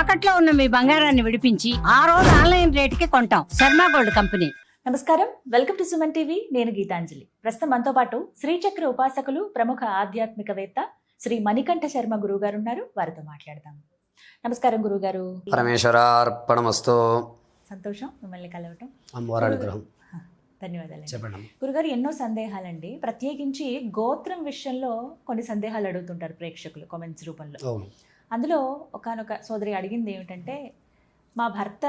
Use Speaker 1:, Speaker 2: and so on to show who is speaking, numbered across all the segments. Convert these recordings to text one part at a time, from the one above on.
Speaker 1: తాకట్లో ఉన్న మీ బంగారాన్ని విడిపించి ఆ రోజు ఆన్లైన్ రేటుకి కొంటాం. Sharma gold company.
Speaker 2: నమస్కారం. Welcome to Suman TV. నేను గీతాంజలి. ప్రస్తుతం మనతో పాటు శ్రీచక్ర ఉపాసకులు ప్రముఖ ఆధ్యాత్మికవేత్త శ్రీ మణికంఠ శర్మ గురువు గారు ఉన్నారు. వారితో మాట్లాడదాం. నమస్కారం గురువు గారు
Speaker 3: పరమేశ్వరార్పణమస్తు.
Speaker 2: సంతోషం. మిమ్మల్ని కలవటం.
Speaker 3: అమ్మవారి అనుగ్రహం.
Speaker 2: ధన్యవాదాలు
Speaker 3: చెప్పండి.
Speaker 2: గురుగారు ఎన్నో సందేహాలండి. ప్రత్యేకించి గోత్రం విషయంలో కొన్ని సందేహాలు అడుగుతుంటారు ప్రేక్షకులు కామెంట్స్ రూపంలో.
Speaker 3: అవును.
Speaker 2: అందులో ఒకనొక సోదరి అడిగింది ఏమిటంటే మా భర్త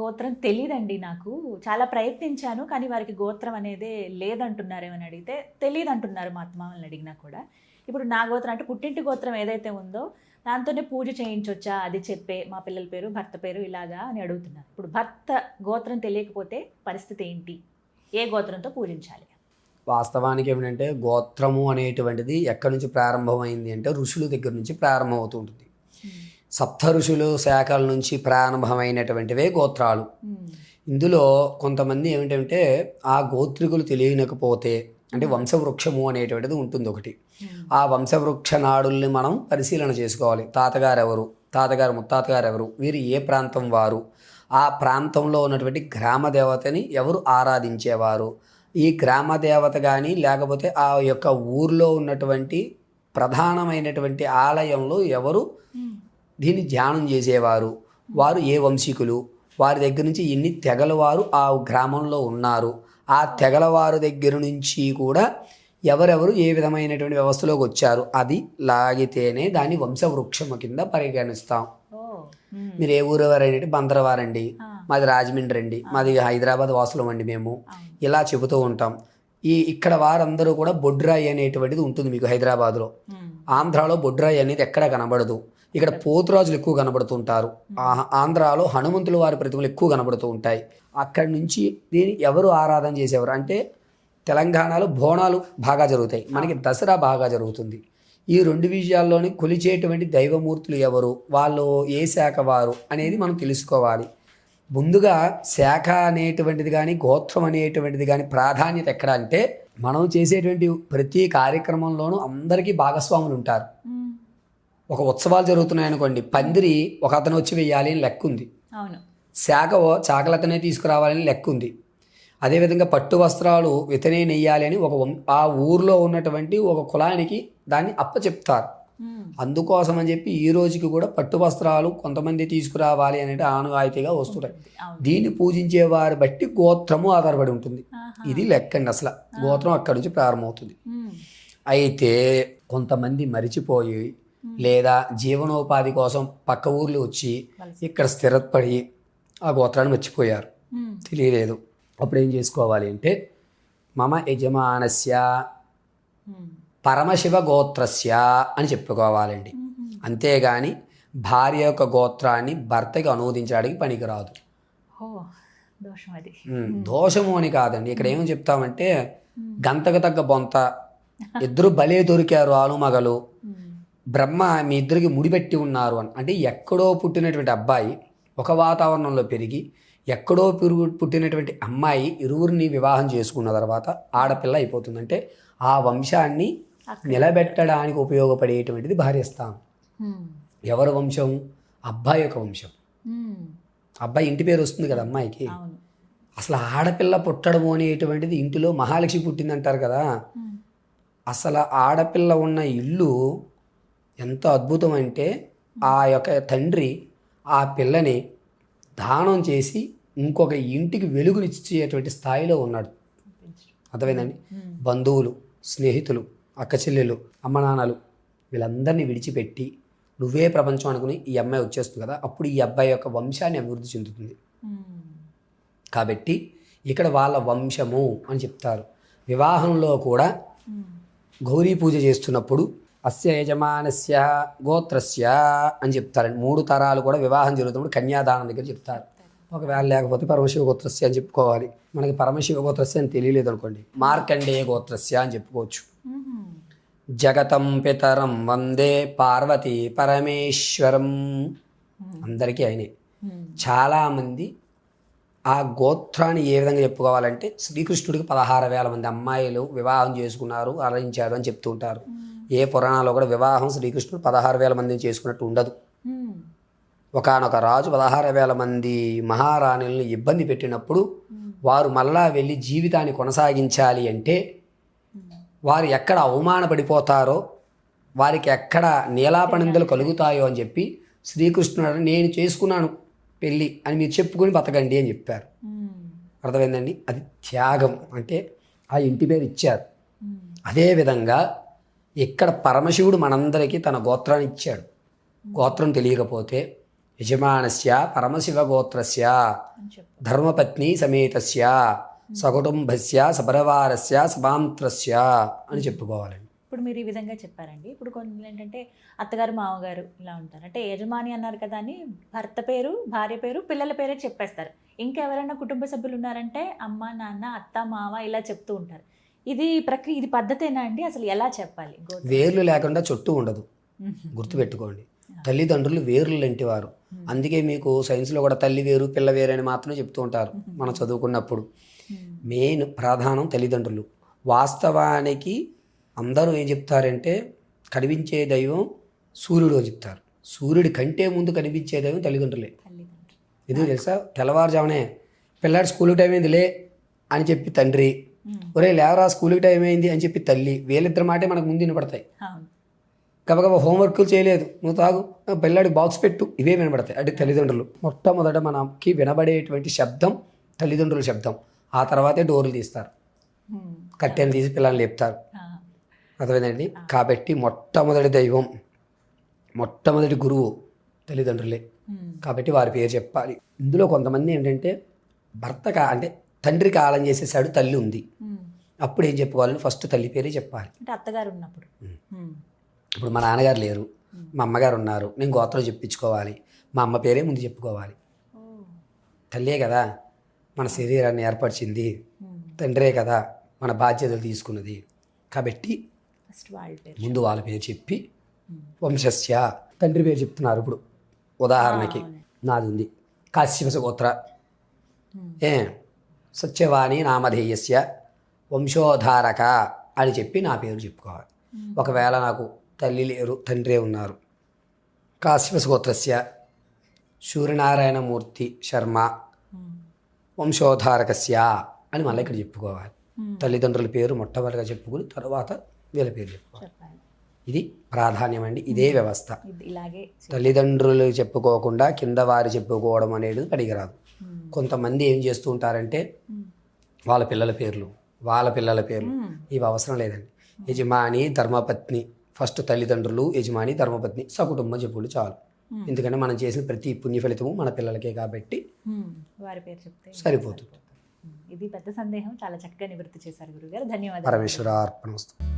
Speaker 2: గోత్రం తెలియదండి నాకు. చాలా ప్రయత్నించాను కానీ వారికి గోత్రం అనేదే లేదంటున్నారేమని అడిగితే తెలియదు అంటున్నారు మా అత్తమామల్ని అడిగినా కూడా. ఇప్పుడు నా గోత్రం అంటే పుట్టింటి గోత్రం ఏదైతే ఉందో దాంతోనే పూజ చేయించొచ్చా? అది చెప్పే మా పిల్లల పేరు భర్త పేరు ఇలాగా అని అడుగుతున్నారు. ఇప్పుడు భర్త గోత్రం తెలియకపోతే పరిస్థితి ఏంటి? ఏ గోత్రంతో పూజించాలి?
Speaker 3: వాస్తవానికి ఏమిటంటే గోత్రము అనేటువంటిది ఎక్కడి నుంచి ప్రారంభమైంది అంటే ఋషుల దగ్గర నుంచి ప్రారంభమవుతూ ఉంటుంది. సప్త ఋషులు శాఖల నుంచి ప్రారంభమైనటువంటివే గోత్రాలు. ఇందులో కొంతమంది ఏమిటంటే ఆ గోత్రికులు తెలియనకపోతే అంటే వంశవృక్షము అనేటువంటిది ఉంటుంది ఒకటి. ఆ వంశవృక్ష నాడుల్ని మనం పరిశీలన చేసుకోవాలి. తాతగారు ఎవరు తాతగారు ముత్తాతగారు ఎవరు వీరు ఏ ప్రాంతం వారు? ఆ ప్రాంతంలో ఉన్నటువంటి గ్రామ దేవతని ఎవరు ఆరాధించేవారు? ఈ గ్రామ దేవత కానీ లేకపోతే ఆ యొక్క ఊర్లో ఉన్నటువంటి ప్రధానమైనటువంటి ఆలయంలో ఎవరు దీన్ని ధ్యానం చేసేవారు. వారు ఏ వంశీకులు? వారి దగ్గర నుంచి ఎన్ని తెగల వారు ఆ గ్రామంలో ఉన్నారు? ఆ తెగల వారి దగ్గర నుంచి కూడా ఎవరెవరు ఏ విధమైనటువంటి వ్యవస్థలోకి వచ్చారు? అది లాగితేనే దాన్ని వంశవృక్షము కింద పరిగణిస్తాం.
Speaker 2: ఓ.
Speaker 3: మీరు ఏ ఊరు వారండి బందరవారండి మాది రాజమండ్రి అండి మాది హైదరాబాద్ వాసులం అండి మేము. ఇలా చెబుతూ ఉంటాం. ఈ ఇక్కడ వారందరూ కూడా బొడ్రాయి అనేటువంటిది ఉంటుంది మీకు హైదరాబాద్లో. ఆంధ్రాలో బొడ్రాయి అనేది ఎక్కడ కనబడదు. ఇక్కడ పోతురాజులు ఎక్కువ కనబడుతుంటారు. ఆంధ్రాలో హనుమంతుల వారి ప్రతిమలు ఎక్కువ కనబడుతూ ఉంటాయి. అక్కడి నుంచి దీన్ని ఎవరు ఆరాధన చేసేవారు? అంటే తెలంగాణలో బోనాలు బాగా జరుగుతాయి. మనకి దసరా బాగా జరుగుతుంది. ఈ రెండు విషయాల్లోని కొలిచేటువంటి దైవమూర్తులు ఎవరు? వాళ్ళు ఏ శాఖ వారు అనేది మనం తెలుసుకోవాలి. ముందుగా శాఖ అనేటువంటిది కానీ గోత్రం అనేటువంటిది కానీ ప్రాధాన్యత ఎక్కడ అంటే మనం చేసేటువంటి ప్రతి కార్యక్రమంలోనూ అందరికీ భాగస్వాములు ఉంటారు. ఒక ఉత్సవాలు జరుగుతున్నాయి అనుకోండి పందిరి ఒక అతను వచ్చి వెయ్యాలి అని లెక్క ఉంది.
Speaker 2: అవును.
Speaker 3: శాఖ చాకలతనే తీసుకురావాలని లెక్క ఉంది. అదేవిధంగా పట్టు వస్త్రాలు ఇతనే నెయ్యాలి అని ఒక ఆ ఊర్లో ఉన్నటువంటి ఒక కులానికి దాన్ని అప్పచెప్తారు అందుకోసం అని చెప్పి ఈ రోజుకి కూడా పట్టు వస్త్రాలు కొంతమంది తీసుకురావాలి అనేది ఆనవాయితీగా
Speaker 2: అవును.
Speaker 3: దీన్ని పూజించే వారి బట్టి గోత్రము ఆధారపడి ఉంటుంది. ఇది లెక్కండి అసలు. గోత్రం అక్కడి నుంచి ప్రారంభమవుతుంది. అయితే కొంతమంది మరిచిపోయి లేదా జీవనోపాధి కోసం పక్క ఊర్లు వచ్చి. ఇక్కడ స్థిరపడి ఆ గోత్రాన్ని మర్చిపోయారు. తెలియలేదు అప్పుడు ఏం చేసుకోవాలి అంటే మమ యజమానస్య. పరమశివ గోత్రస్య అని చెప్పుకోవాలండి. అంతేగాని భార్య యొక్క గోత్రాన్ని భర్తకి అనువదించడానికి పనికిరాదు దోషము అని కాదండి ఇక్కడ ఏమని చెప్తామంటే గంతకు తగ్గ బొంత ఇద్దరు బలే దొరికారు ఆలుమగలు
Speaker 2: మ్మ్.
Speaker 3: బ్రహ్మ మీ ఇద్దరికి ముడిపెట్టి ఉన్నారు అని. అంటే ఎక్కడో పుట్టినటువంటి అబ్బాయి ఒక వాతావరణంలో పెరిగి ఎక్కడో పెరుగు పుట్టినటువంటి అమ్మాయి ఇరువురిని వివాహం చేసుకున్న తర్వాత ఆడపిల్ల అయిపోతుంది. అంటే ఆ వంశాన్ని నిలబెట్టడానికి ఉపయోగపడేటువంటిది భార్యస్థానం. ఎవరి వంశం? అబ్బాయి యొక్క వంశం. అబ్బాయి ఇంటి పేరు వస్తుంది కదా అమ్మాయికి. అసలు ఆడపిల్ల పుట్టడం అనేటువంటిది ఇంటిలో మహాలక్ష్మి పుట్టిందంటారు కదా. అసలు ఆడపిల్ల ఉన్న ఇల్లు ఎంత అద్భుతం అంటే ఆ యొక్క తండ్రి ఆ పిల్లని దానం చేసి ఇంకొక ఇంటికి వెలుగునిచ్చేటువంటి స్థాయిలో ఉన్నాడు అర్థమైందండి. బంధువులు స్నేహితులు అక్క చెల్లెలు అమ్మ నాన్నలు వీళ్ళందరినీ విడిచిపెట్టి నువ్వే ప్రపంచం అనుకుని ఈ అమ్మాయి వచ్చేస్తుంది కదా అప్పుడు ఈ అబ్బాయి యొక్క వంశాన్ని అభివృద్ధి చెందుతుంది. కాబట్టి ఇక్కడ వాళ్ళ వంశము అని చెప్తారు వివాహంలో కూడా. గౌరీ పూజ చేస్తున్నప్పుడు అస్య యజమానస్య గోత్రస్య అని చెప్తారండి. మూడు తరాలు కూడా వివాహం జరుగుతున్నప్పుడు కన్యాదానం దగ్గర చెప్తారు. ఒకవేళ లేకపోతే పరమశివ గోత్రస్య అని చెప్పుకోవాలి. మనకి పరమశివ గోత్రస్య అని తెలియలేదు అనుకోండి. మార్కండేయ గోత్రస్య అని చెప్పుకోవచ్చు. జగతం పితరం వందే పార్వతి పరమేశ్వరం. అందరికీ ఆయనే. చాలామంది ఆ గోత్రాన్ని ఏ విధంగా చెప్పుకోవాలంటే శ్రీకృష్ణుడికి పదహారు వేల మంది అమ్మాయిలు వివాహం చేసుకున్నారు అలరించారు అని చెప్తూ ఉంటారు. ఏ పురాణాల్లో కూడా వివాహం శ్రీకృష్ణుడు పదహారు వేల మందిని చేసుకున్నట్టు ఉండదు. ఒకానొక రాజు పదహారు వేల మంది మహారాణుల్ని ఇబ్బంది పెట్టినప్పుడు వారు మళ్ళా వెళ్ళి జీవితాన్ని కొనసాగించాలి అంటే వారు ఎక్కడ అవమానపడిపోతారో వారికి ఎక్కడ నీలాపనిందలు కలుగుతాయో అని చెప్పి శ్రీకృష్ణుడు నేను చేసుకున్నాను పెళ్ళి అని మీరు చెప్పుకొని బతకండి అని చెప్పారు. అర్థమైందండి? అది త్యాగం. అంటే ఆ ఇంటి పేరు ఇచ్చారు. అదేవిధంగా ఇక్కడ పరమశివుడు మనందరికీ తన గోత్రాన్ని ఇచ్చాడు. గోత్రం తెలియకపోతే యజమానస్య పరమశివ గోత్రస్య ధర్మపత్ని సమేతస్య సకుటుంబస్య సపరివారస్య సమాంత్రస్య అని చెప్పుకోవాలండి.
Speaker 2: ఇప్పుడు మీరు ఈ విధంగా చెప్పారండి. ఇప్పుడు కొన్ని ఏంటంటే అత్తగారు మామగారు ఇలా ఉంటారు. అంటే యజమాని అన్నారు కదా అని భర్త పేరు భార్య పేరు పిల్లల పేరే చెప్పేస్తారు. ఇంకా ఎవరైనా కుటుంబ సభ్యులు ఉన్నారంటే అమ్మ నాన్న అత్త మామ ఇలా చెప్తూ ఉంటారు. ఇది ప్రక్రియ ఇది పద్ధతేనా అండి? అసలు ఎలా చెప్పాలి?
Speaker 3: వేర్లు లేకుండా చుట్టూ ఉండదు. గుర్తుపెట్టుకోండి. తల్లిదండ్రులు వేర్లు లాంటి వారు అందుకే మీకు సైన్స్లో కూడా తల్లి వేరు పిల్ల వేరు అని మాత్రమే చెప్తూ ఉంటారు మనం చదువుకున్నప్పుడు. మెయిన్ ప్రధానం తల్లిదండ్రులు. వాస్తవానికి అందరూ ఏం చెప్తారంటే కనిపించే దైవం సూర్యుడు అని చెప్తారు. సూర్యుడి కంటే ముందు కనిపించే దైవం తల్లిదండ్రులే. ఎందుకు తెలుసా? తెల్లవారుజామునే పిల్లాడి స్కూల్కి టైం అయింది లే అని చెప్పి తండ్రి. ఒరే లేవరా స్కూల్కి టైం అయింది అని చెప్పి తల్లి వీళ్ళిద్దరి మాటే మనకు ముందు వినపడతాయి. గబగబా హోంవర్క్లు చేయలేదు. నువ్వు తాగు పిల్లాడి బాక్స్ పెట్టు ఇవే వినబడతాయి అంటే తల్లిదండ్రులు. మొట్టమొదట మనకి వినబడేటువంటి శబ్దం తల్లిదండ్రుల శబ్దం. ఆ తర్వాతే డోర్లు తీస్తారు. కట్టెలు తీసి పిల్లల్ని లేపుతారు. అర్థమైందండి? కాబట్టి మొట్టమొదటి దైవం మొట్టమొదటి గురువు తల్లిదండ్రులే. కాబట్టి వారి పేరు చెప్పాలి. ఇందులో కొంతమంది ఏంటంటే భర్త కా అంటే తండ్రి కాలం చేసేసాడు తల్లి ఉంది. అప్పుడు ఏం చెప్పుకోవాలి ఫస్ట్ తల్లి పేరే చెప్పాలి
Speaker 2: అంటే అత్తగారు ఉన్నప్పుడు.
Speaker 3: ఇప్పుడు మా నాన్నగారు లేరు మా అమ్మగారు ఉన్నారు నేను గోత్రం చెప్పించుకోవాలి మా అమ్మ పేరే ముందు చెప్పుకోవాలి. తల్లే కదా మన శరీరాన్ని ఏర్పరిచింది. తండ్రే కదా మన బాధ్యతలు తీసుకున్నది కాబట్టి
Speaker 2: ఫస్ట్ వాళ్ళ పేరు
Speaker 3: ముందు వాళ్ళ పేరు చెప్పి. వంశస్య తండ్రి పేరు చెప్తున్నారు ఇప్పుడు ఉదాహరణకి. నాది ఉంది కాశ్యపస గోత్ర. ఏ సత్యవాణి నామధేయస్య వంశోధారక అని చెప్పి నా పేరు చెప్పుకోవాలి. ఒకవేళ నాకు తల్లి లేరు తండ్రే ఉన్నారు కాశ్యపస గోత్రస్య సూర్యనారాయణమూర్తి శర్మ. వంశోధారకస్య అని మళ్ళీ ఇక్కడ చెప్పుకోవాలి. తల్లిదండ్రుల పేరు మొట్టమొదటిగా చెప్పుకుని తర్వాత వీళ్ళ పేరు చెప్పుకోవాలి ఇది ప్రాధాన్యం అండి ఇదే వ్యవస్థ తల్లిదండ్రులు చెప్పుకోకుండా కింద వారు చెప్పుకోవడం అనేది
Speaker 2: మ్మ్.
Speaker 3: కొంతమంది ఏం చేస్తూ ఉంటారంటే. వాళ్ళ పిల్లల పేర్లు వాళ్ళ పిల్లల పేర్లు. ఇవి అవసరం లేదండి యజమాని ధర్మపత్ని ఫస్ట్ తల్లిదండ్రులు యజమాని ధర్మపత్ని సకుటుంబం చెప్పులు చాలు. ఎందుకంటే మనం చేసిన ప్రతి పుణ్య ఫలితము మన పిల్లలకే కాబట్టి.
Speaker 2: వారి పేరు చెప్తే
Speaker 3: సరిపోతుంది.
Speaker 2: ఇది పెద్ద సందేహం చాలా చక్కగా నివృత్తి చేశారు గురుగారు ధన్యవాదాలు
Speaker 3: పరమేశ్వర అర్పణమస్తు